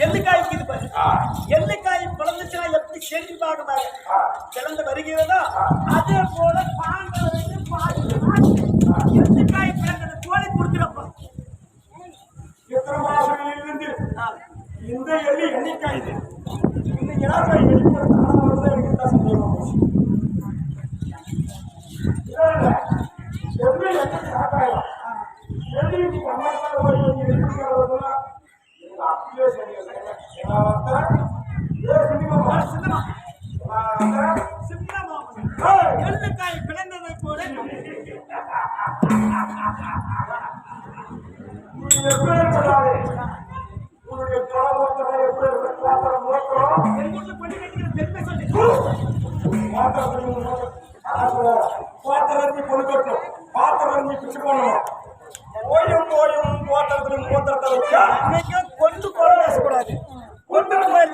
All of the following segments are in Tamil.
எள்ளுக்காய் இது பாரு. எள்ளுக்காய் பிளந்துச்சுன்னா எப்படி செடி பாகுமாக பிளந்து வருகிறதோ அதே போல பாதி எள்ளுக்காய் பிளந்தது போல கொடுக்கிறப்ப. எத்தனை இருந்து இந்த எள்ளி எண்ணிக்காய் இது? இந்த இளக்காய் பாத்திரத்தி கொடுக்கட்டும் பாத்திரம் பிச்சு போடணும். ஓயும் போயும் பாத்திரத்தில் வச்சா இன்னைக்கு கொண்டு கொலை பேசக்கூடாது கொண்டு மாதிரி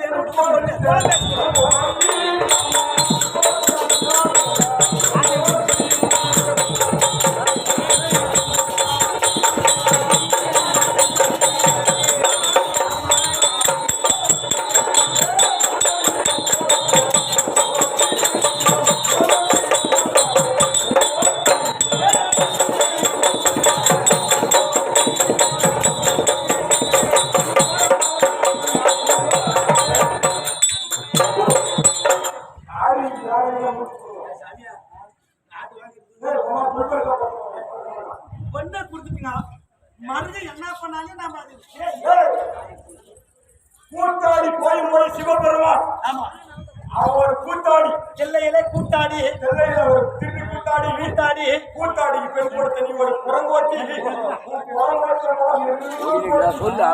ஒரு கூத்தாடி எல்லையிலே கூட்டாடி செல்லையில ஒரு திருட்டு கூத்தாடி கூட்டாடி கூத்தாடி. பெண் கொடுத்த நீ ஒரு புறங்கோட்டி சொல்லு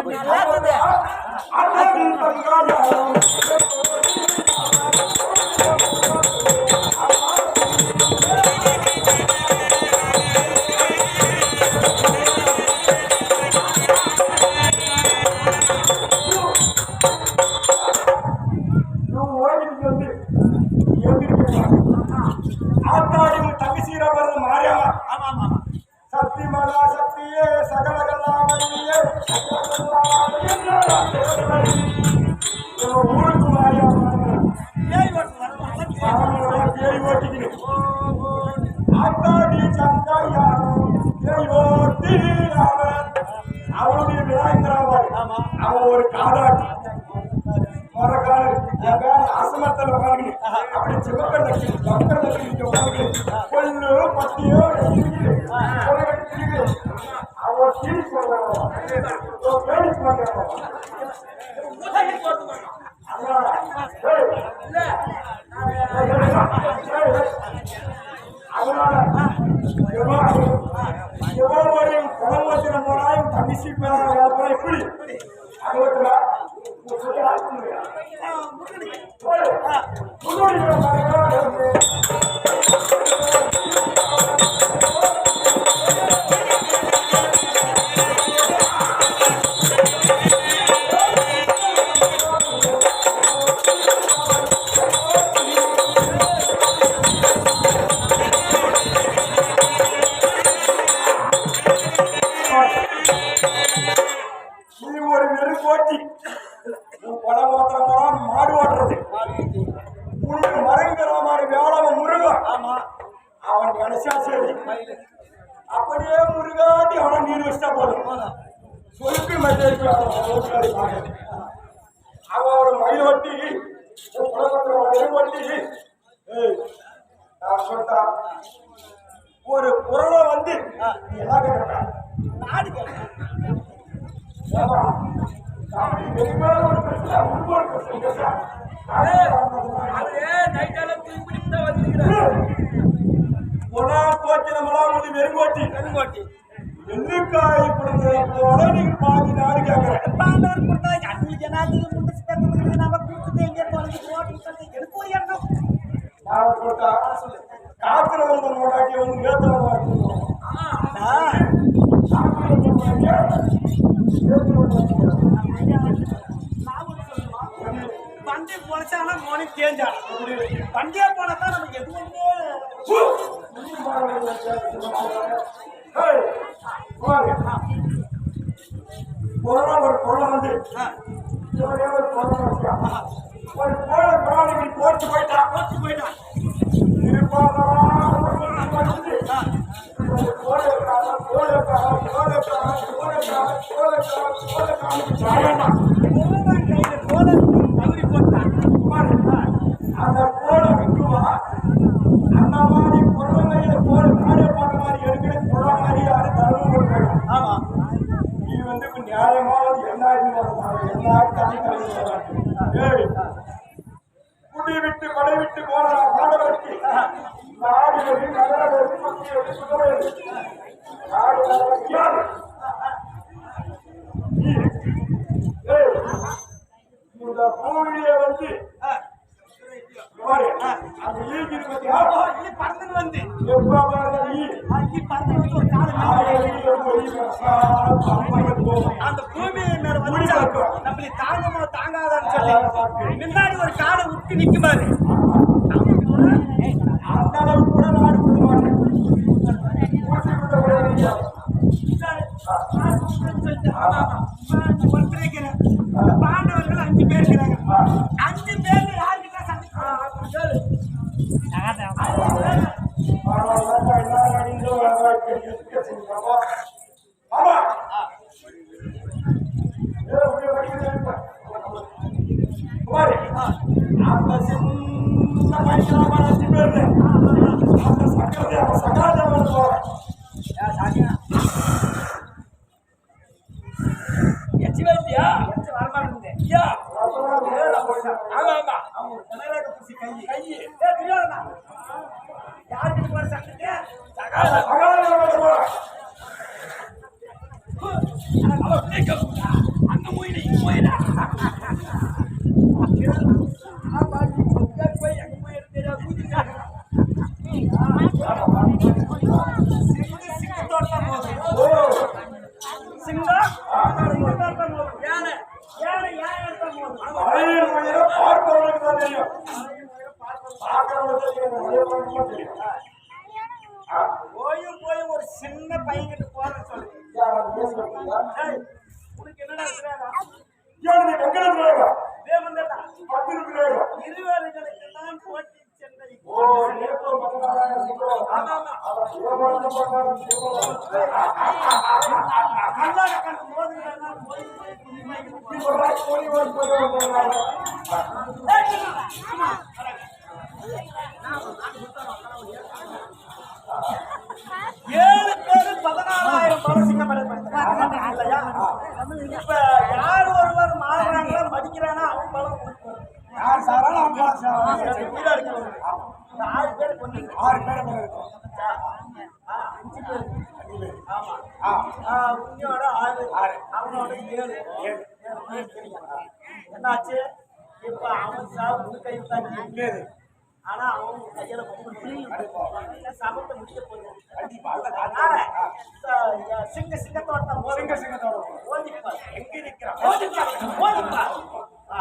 அவனுடைய விநாயகராவார் ஆமா. அவன் ஒரு காதாட்டி மரக்காடு அசமத்தில் உட்காந்துக்கிட்டு அப்படி சிவக்கல் நக்கி பக்கல் நக்கி உட்காந்துக்கிட்டு கொல்லு பட்டியோ அவன் சீரி சொல்றான் பேடி சொல்றான் ஊதாரி போறது வேணும். ஆ, முருகனுக்கு. நீ உன் படம் ஓட்டுற மரம் மாடு ஓட்டுறது உனக்கு மரங்கிற மாதிரி வேளாண் முருகன் ஆமா. அவன் கடைசியா சரி அப்படியே முருகாட்டி அவனை நீர் வச்சா போதும். சொலுக்கு மெசேஜ் அவன் ஒரு மயில் ஒட்டி ஏய், நான் சொல்லிட்டா ஒரு குரலை வந்து என்ன கேட்டா நாடு கேட்க ஏமா, நான் வந்து வெறுங்கோட்டி பெருங்கோட்டி கொடுத்த போல நீங்க பாதி நாடு கேட்கறேன் பாண்டவர் கொடுத்தா அஞ்சு ஜனாதிபதி முடிச்சு கத்துக்கிறது நம்ம கொடுத்துட்டு எங்க குழந்தை போட்டு நான் சொல்லிட்டா காத்துல வந்து மூடாட்டி வந்து ஏத்தவங்க வண்டி பொழைச்சானா மோனி தேஞ்சானா வண்டியா போனா தான் நமக்கு எதுவுமே கொரோனா ஒரு கொரோனா வந்து. ஒரே பிராணி போட்டு போயிட்டான். கொரோனா கையில குடி விட்டு கொடை விட்டு போன பாடவர்க்கு நாடு எது நகரம் எது பக்தி எது சுகம் எது நாடு நகரம் யார் நீ, ஏய், இந்த பூமியில வந்து ஆ, பாரு, அந்த ஈக்கு இருக்கு பாத்தியா? ஓ, இது பறந்துன்னு வந்து எப்ப பாருங்க ஈ, ஆ, இது பறந்து வந்து ஒரு காலம் ஆயிரம் ஈ போய் பிரசாதம் சம்பளம் போகும். அந்த பூமி நம்மளை தாங்கமோ தாங்காதான்னு சொல்லி முன்னாடி ஒரு காலை விட்டு நிக்குமாரு அந்த அளவுக்கு கூட நாடு கொடுக்க மாட்டேன். பாண்டவர்கள் அஞ்சு பேர் இருக்கிறாங்க. அஞ்சு பேர் யாருக்கிட்ட அங்க போயிடு இங்க போயிடா போய் ஒரு சின்ன பையன்கிட்ட போறேன்னு சொல்லு யார் அது பேசுறதுக்கு? ஏய், உனக்கு என்னடா இருக்கிறாரா ஏன் நீ வெங்கலம் வேகம்? தேவந்தா பத்திரிக்கை வேகம். இருவர்களுக்கு தான் போட்டி சென்னை ஓ, நேற்று மகனாக சிங்கம். ஆமா ஆமா அவன் சிவபாலன் மகனாக சிங்கம். கல்லாட கண்டு மோதுகிறானா போய் போய் புண்ணியமாக்கி நீ சொல்றாய், கோழி வாங்கி போய் வந்தாங்க. ஏழு பேரு பதினாலாயிரம் பரசிங்க இல்லையா இப்ப யார் ஒருவர் மாறுறாங்களோ மதிக்கிறானா அவன் பலம். யார் சாராலும் அவன் பாஸ் சாராலும். வீடா இருக்கிறவங்க. இந்த ஆறு பேர் கொண்டு ஆறு பேர் மேல இருக்கும். அஞ்சு பேர் ஆமா ஆ, ஆ, ஆறு ஆறு. அவனோட ஏழு ஏழு பேர் தெரியும். என்னாச்சு இப்ப அவன் சாவு உன் கையில் தான் இல்லையே. ஆனா அவன் உன் கையில முடியும் சமத்தை முடிக்க போகுது அதனால, சிங்க சிங்கத்தோட தான் சிங்க சிங்கத்தோட போ. ஓதிப்பார். எங்க இருக்கிறான்? ஓதிப்பார், ஓதிப்பார். ஆ.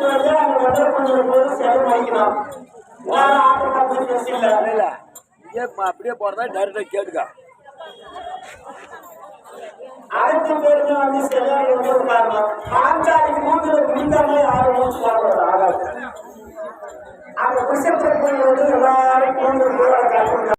சுத்திட்டு வந்து அவங்க வந்து கொஞ்சம் போது செலவு வாங்கிக்கலாம். ஆட்டமா போய் பேசல. அப்படியே போறதா டேரக்டா கேட்டுக்கா அடுத்த பேருக்கு வந்து ஒரு காரணம். பாஞ்சாலிக்கு ஆகாது. அந்த போய் வந்து